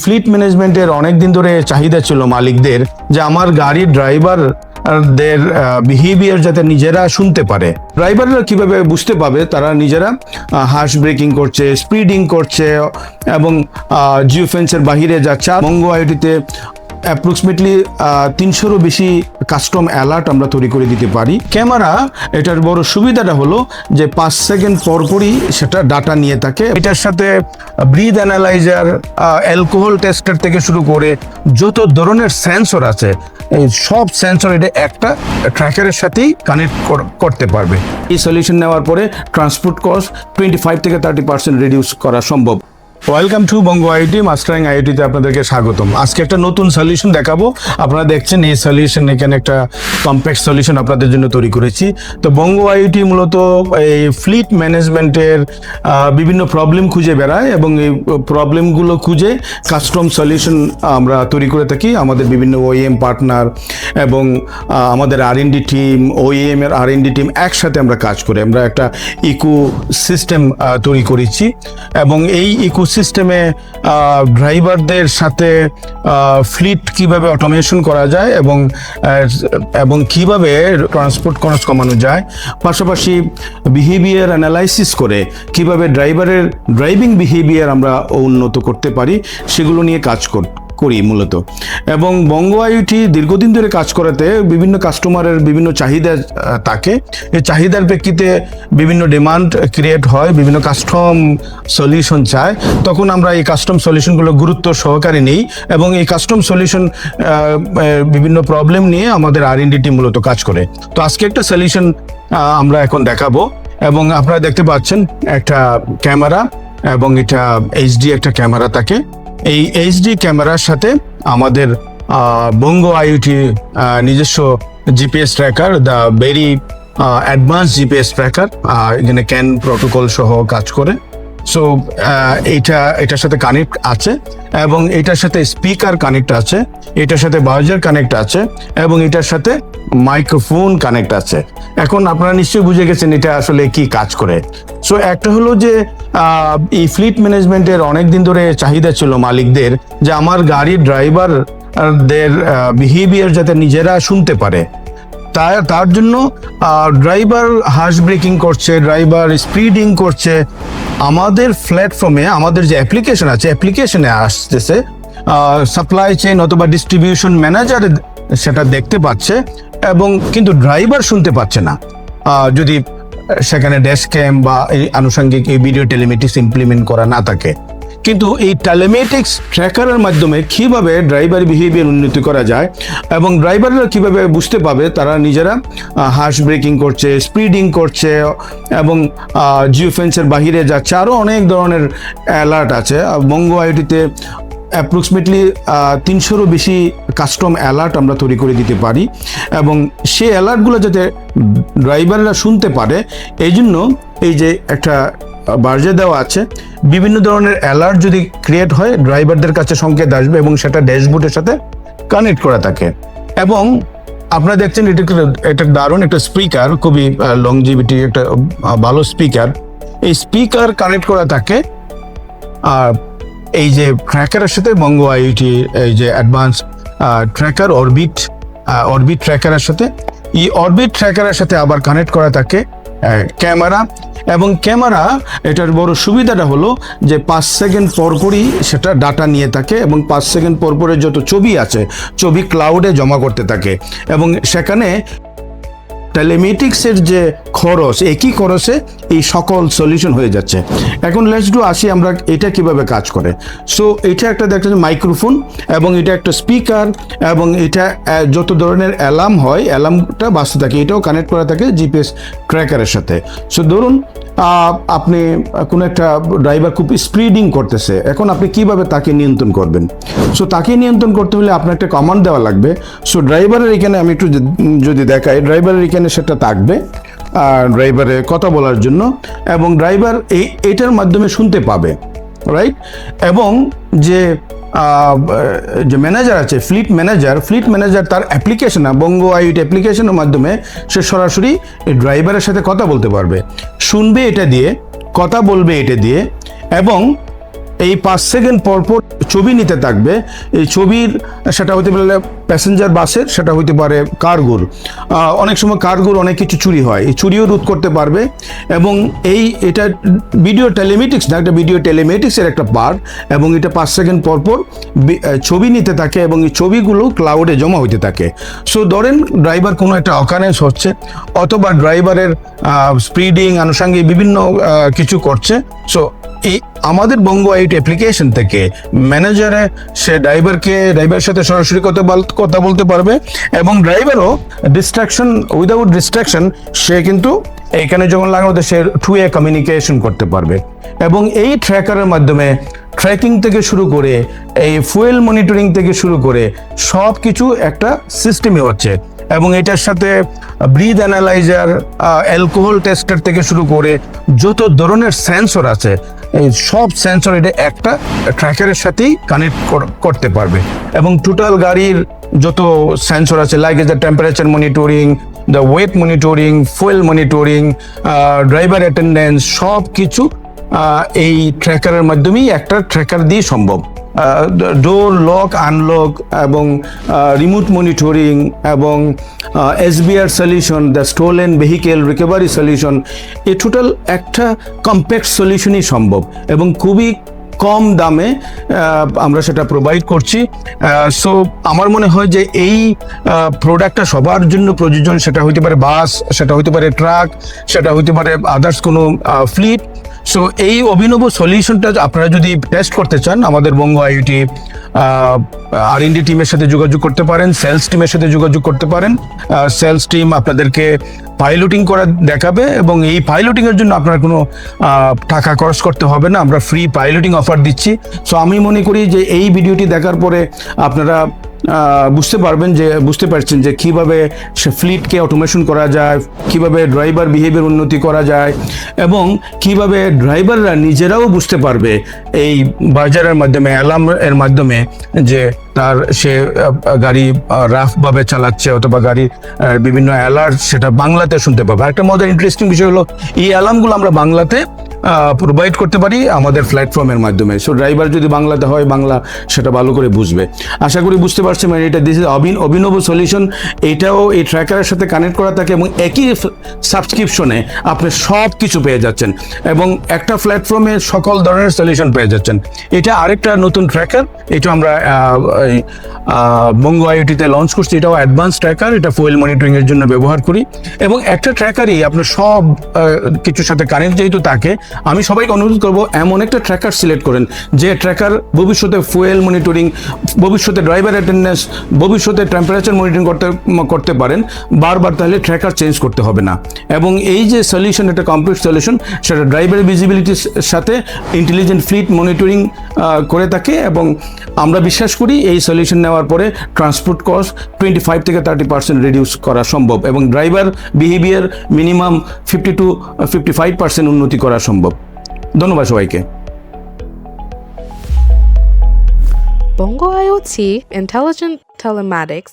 Fleet ম্যানেজমেন্টের অনেক দিন ধরে চাহিদা ছিল মালিকদের যে আমার গাড়ির ড্রাইভার দের বিহেভিয়ার যাতে নিজেরা শুনতে পারে। ড্রাইভাররা কীভাবে বুঝতে পাবে? তারা নিজেরা হার্শ ব্রেকিং করছে স্পিডিং করছে, এবং জিও ফেন্সের বাহিরে যাচ্ছে। মঙ্গো আইটিতে অ্যাপ্রক্সিমেটলি তিনশোরও বেশি কাস্টম অ্যালার্ট আমরা তৈরি করে দিতে পারি। ক্যামেরা, এটার বড় সুবিধাটা হলো যে পাঁচ সেকেন্ড পরপরই সেটা ডাটা নিয়ে থাকে। এটার সাথে ব্রিথ অ্যানালাইজার অ্যালকোহল টেস্টার থেকে শুরু করে যত ধরনের সেন্সর আছে, এই সব সেন্সর এটা একটা ট্র্যাকারের সাথেই কানেক্ট করতে পারবে। এই সলিউশন নেওয়ার পরে ট্রান্সপোর্ট কস্ট টোয়েন্টি ফাইভ থেকে থার্টি পার্সেন্ট রিডিউস করা সম্ভব। Welcome to Banga IT mastering আইটিতে আপনাদেরকে স্বাগতম। আজকে একটা নতুন সলিউশন দেখাবো। আপনারা দেখছেন এই সলিউশন এখানে একটা কমপ্লেক্স সলিউশন আপনাদের জন্য তৈরি করেছি। তো বঙ্গ আইটি মূলত এই ফ্লিট ম্যানেজমেন্টের বিভিন্ন প্রবলেম খুঁজে বেড়ায় এবং এই প্রবলেমগুলো খুঁজে কাস্টম সলিউশন আমরা তৈরি করে থাকি। আমাদের বিভিন্ন ওইএম পার্টনার এবং আমাদের R and D team OEM এর আর এন ডি টিম একসাথে আমরা কাজ করি আমরা একটা ইকো সিস্টেম তৈরি করেছি। এবং এই ইকো সিস্টেমে ড্রাইভারদের সাথে ফ্লিট কীভাবে অটোমেশন করা যায় এবং এবং কীভাবে ট্রান্সপোর্ট খরচ কমানো যায়, পাশাপাশি বিহেভিয়ার অ্যানালাইসিস করে কীভাবে ড্রাইভারের ড্রাইভিং বিহেভিয়ার আমরা উন্নত করতে পারি, সেগুলো নিয়ে কাজ কর মূলত। এবং বঙ্গ আইটি দীর্ঘদিন ধরে কাজ করাতে বিভিন্ন কাস্টমারের বিভিন্ন চাহিদা থাকে। এই চাহিদার প্রেক্ষিতে বিভিন্ন ডিমান্ড ক্রিয়েট হয়, বিভিন্ন কাস্টম সলিউশন চায়। তখন আমরা এই কাস্টম সলিউশনগুলো গুরুত্ব সহকারে নেই এবং এই কাস্টম সলিউশন বিভিন্ন প্রবলেম নিয়ে আমাদের আর টি মূলত কাজ করে। তো আজকে একটা সলিউশন আমরা এখন দেখাবো। এবং আপনারা দেখতে পাচ্ছেন একটা ক্যামেরা এবং এটা এইচডি একটা ক্যামেরা থাকে। এই এইচডি ক্যামেরার সাথে আমাদের বঙ্গ আইউটি নিজস্ব GPS tracker the very advance GPS tracker এখানে ক্যান প্রোটোকল সহ কাজ করে। সো এটা এটার সাথে কানেক্ট আছে এবং এটার সাথে স্পিকার কানেক্ট আছে, এটার সাথে বাজার কানেক্ট আছে এবং এটার সাথে মাইক্রোফোন কানেক্ট আছে। এখন আপনারা নিশ্চয়ই বুঝে গেছেন এটা আসলে কি কাজ করে। সো একটা হলো যে এই ফ্লিট ম্যানেজমেন্টের অনেক দিন ধরে চাহিদা ছিল মালিকদের যে আমার গাড়ির ড্রাইভার দের বিহেভিয়ার যাতে নিজেরা শুনতে পারে। তার তার জন্য ড্রাইভার হার্শ ব্রেকিং করছে ড্রাইভার স্পিডিং করছে আমাদের প্ল্যাটফর্মে আমাদের যে অ্যাপ্লিকেশন আছে অ্যাপ্লিকেশনে আসতেছে সাপ্লাই চেইন অথবা ডিস্ট্রিবিউশন ম্যানেজার সেটা দেখতে পাচ্ছে এবং কিন্তু ড্রাইভার শুনতে পাচ্ছে না। যদি সেখানে ড্যাশ ক্যাম বা এই আনুষঙ্গিক এই ভিডিও টেলিমেটিক্স ইমপ্লিমেন্ট করা না থাকে। কিন্তু এই টেলিমেটিক্স ট্র্যাকারের মাধ্যমে কীভাবে ড্রাইভার বিহেভিয়ার উন্নতি করা যায় এবং ড্রাইভাররা কীভাবে বুঝতে পাবে তারা নিজেরা হার্শ ব্রেকিং করছে স্পিডিং করছে এবং জিও ফেন্সের বাহিরে যাচ্ছে। আরও অনেক ধরনের অ্যালার্ট আছে। বঙ্গ আইটিতে অ্যাপ্রক্সিমেটলি তিনশোরও বেশি কাস্টম অ্যালার্ট আমরা তৈরি করে দিতে পারি এবং সেই অ্যালার্টগুলো যাতে ড্রাইভাররা শুনতে পারে, এই জন্য এই যে একটা বার্জে দেওয়া আছে। বিভিন্ন ধরনের অ্যালার্ট যদি ক্রিয়েট হয় ড্রাইভারদের কাছে সংকেত আসবে এবং সেটা ড্যাশবোর্ডের সাথে কানেক্ট করা থাকে। এবং আপনারা দেখছেন এটা একটা- দারুণ একটা স্পিকার খুবই লংজিভিটি একটা ভালো স্পিকার এই স্পিকার কানেক্ট করা থাকে, আর এই যে ট্র্যাকারের সাথে বঙ্গ আইটি এই যে অ্যাডভান্স ট্র্যাকার অরবিট অরবিট ট্র্যাকারের সাথে। এই অরবিট ট্র্যাকারের সাথে আবার কানেক্ট করা থাকে। ক্যামেরা। এবং ক্যামেরা, এটার বড় সুবিধাটা হলো যে পাঁচ সেকেন্ড পর করেই সেটা ডাটা নিয়ে থাকে এবং পাঁচ সেকেন্ড পর পরে যত ছবি আছে, ছবি ক্লাউডে জমা করতে থাকে। এবং সেখানে টেলিমেটিক্সের যে খরচ একই খরচে? এই সকল সলিউশন হয়ে যাচ্ছে। এখন লেটস ডু আসি আমরা এটা কীভাবে কাজ করে। সো এটা একটা দেখতে মাইক্রোফোন এবং এটা একটা স্পিকার এবং এটা যত ধরনের অ্যালার্ম হয় অ্যালার্মটা বাঁচতে থাকে, এটাও কানেক্ট করা থাকে জিপিএস ট্র্যাকারের সাথে। সো ধরুন আপনি কোনো একটা ড্রাইভার খুব স্পিডিং করতেছে। এখন আপনি কীভাবে তাকে নিয়ন্ত্রণ করবেন? সো তাকে নিয়ন্ত্রণ করতে হলে আপনার একটা কমান্ড দেওয়া লাগবে। সো ড্রাইভারের এখানে আমি একটু যদি- দেখাই ড্রাইভারের এখানে সেটা থাকবে ড্রাইভারে কথা বলার জন্য এবং ড্রাইভার এই, এটার মাধ্যমে শুনতে পাবে রাইট এবং যে যে ম্যানেজার আছে ফ্লিট ম্যানেজার ফ্লিট ম্যানেজার তার অ্যাপ্লিকেশন বঙ্গ আইট অ্যাপ্লিকেশনের মাধ্যমে সে সরাসরি ড্রাইভারের সাথে কথা বলতে পারবে। শুনবে এটা দিয়ে কথা বলবে এটা দিয়ে এবং এই পাঁচ সেকেন্ড পরপর পর ছবি নিতে থাকবে। এই ছবির সেটা হতে পারে প্যাসেঞ্জার বাসের সেটা হতে পারে কার্গোর অনেক সময় কার্গোর অনেক কিছু চুরি হয়। এই চুরিও রোধ করতে পারবে এবং এই এটা ভিডিও টেলিমেটিক্স না একটা ভিডিও টেলিমেটিক্সের একটা পার্ট এবং এটা পাঁচ সেকেন্ড পর পর ছবি নিতে থাকে এবং এই ছবিগুলো ক্লাউডে জমা হইতে থাকে। সো ধরেন ড্রাইভার কোনো একটা অকারেন্স হচ্ছে অথবা ড্রাইভারের স্পিডিং আনুষঙ্গিক বিভিন্ন কিছু করছে। সো এই আমাদের বঙ্গ আইট অ্যাপ্লিকেশন থেকে ম্যানেজারে সে ড্রাইভারকে ড্রাইভারের সাথে সরাসরি কথা কথা বলতে পারবে এবং ড্রাইভারও ডিস্ট্রাকশন উইদাউট ডিস্ট্রাকশন সে কিন্তু এখানে যখন লাগানো সে টু এ কমিউনিকেশন করতে পারবে এবং এই ট্র্যাকারের মাধ্যমে ট্র্যাকিং থেকে শুরু করে এই ফুয়েল মনিটরিং থেকে শুরু করে সব কিছু একটা সিস্টেমে হচ্ছে। এবং এটার সাথে ব্রিথ অ্যানালাইজার অ্যালকোহল টেস্টার থেকে শুরু করে যত ধরনের সেন্সর আছে, এই সব সেন্সর এটা একটা ট্র্যাকারের সাথেই কানেক্ট করতে পারবে। এবং টোটাল গাড়ির যত সেন্সর আছে like the temperature monitoring the weight monitoring fuel monitoring driver attendance সব কিছু এই ট্র্যাকারের মাধ্যমেই একটা ট্র্যাকার দিয়ে সম্ভব। ডোর লক আনলক এবং রিমোট মনিটরিং এবং SBR solution the stolen vehicle recovery solution a total একটা কম্প্যাক্ট সলিউশনই সম্ভব এবং খুবই কম দামে আমরা সেটা প্রোভাইড করছি। সো আমার মনে হয় যে এই প্রোডাক্টটা সবার জন্য প্রযোজন। সেটা হইতে পারে বাস সেটা হইতে পারে ট্রাক সেটা হইতে পারে আদার্স কোনো ফ্লিট সো এই অভিনব সলিউশনটা আপনারা যদি টেস্ট করতে চান, আমাদের বঙ্গ আইটি আর ইন্ডি টিমের সাথে যোগাযোগ করতে পারেন সেলস টিমের সাথে যোগাযোগ করতে পারেন। সেলস টিম আপনাদেরকে পাইলটিং করা দেখাবে এবং এই পাইলটিং এর জন্য আপনার কোনো টাকা খরচ করতে হবে না। আমরা ফ্রি পাইলটিং অফার দিচ্ছি। সো আমি মনে করি যে এই ভিডিওটি দেখার পরে আপনারা বুঝতে পারবেন যে, বুঝতে পারছেন যে কীভাবে সে ফ্লিটকে অটোমেশন করা যায়, কীভাবে ড্রাইভার বিহেভিয়ার উন্নতি করা যায়, এবং কীভাবে ড্রাইভাররা নিজেরাও বুঝতে পারবে এই বাজারের মাধ্যমে অ্যালার্ম এর মাধ্যমে যে তার সে গাড়ি রাফভাবে চালাচ্ছে অথবা গাড়ির বিভিন্ন অ্যালার্ট সেটা বাংলাতে শুনতে পাবে। একটা মজার ইন্টারেস্টিং বিষয় হলো, এই অ্যালার্মগুলো আমরা বাংলাতে প্রোভাইড করতে পারি আমাদের প্ল্যাটফর্মের মাধ্যমে। সো ড্রাইভার যদি বাংলাতে হয়, বাংলা সেটা ভালো করে বুঝবে। আশা করি বুঝতে পারছেন মানে এটা দিস অভিনব সলিউশন এটাও এই ট্র্যাকারের সাথে কানেক্ট করা থাকে এবং একই সাবস্ক্রিপশনে আপনি সব কিছু পেয়ে যাচ্ছেন। এবং একটা প্ল্যাটফর্মে সকল ধরনের সলিউশন পেয়ে যাচ্ছেন। এটা আরেকটা নতুন ট্র্যাকার এটা আমরা বঙ্গ আইওটিতে লঞ্চ করছি। এটাও অ্যাডভান্স ট্র্যাকার এটা ফুয়েল মনিটরিং এর জন্য ব্যবহার করি। এবং একটা ট্র্যাকারই আপনার সব কিছুর সাথে কানেক্ট যেহেতু থাকে আমি সবাইকে অনুরোধ করব, এমন একটা ট্র্যাকার সিলেক্ট করেন, যে ট্র্যাকার ভবিষ্যতে ফুয়েল মনিটরিং ভবিষ্যতে ড্রাইভার অ্যাটেন্ডেন্স ভবিষ্যতে টেম্পারেচার মনিটরিং করতে করতে পারেন, বারবার তাহলে ট্র্যাকার চেঞ্জ করতে হবে না। এবং এই যে সলিউশন এটা কমপ্লিট সলিউশন সেটা ড্রাইভারের ভিজিবিলিটির সাথে ইন্টেলিজেন্ট ফ্লিট মনিটরিং করে থাকে এবং আমরা বিশ্বাস করি এই সলিউশন নেওয়ার পরে ট্রান্সপোর্ট কস্ট টোয়েন্টি ফাইভ থেকে থার্টি পার্সেন্ট রিডিউস করা সম্ভব এবং driver behaviour minimum fifty to fifty five percent উন্নতি করা সম্ভব ধন্যবাদ সবাইকে Bongo IoT Intelligent Telematics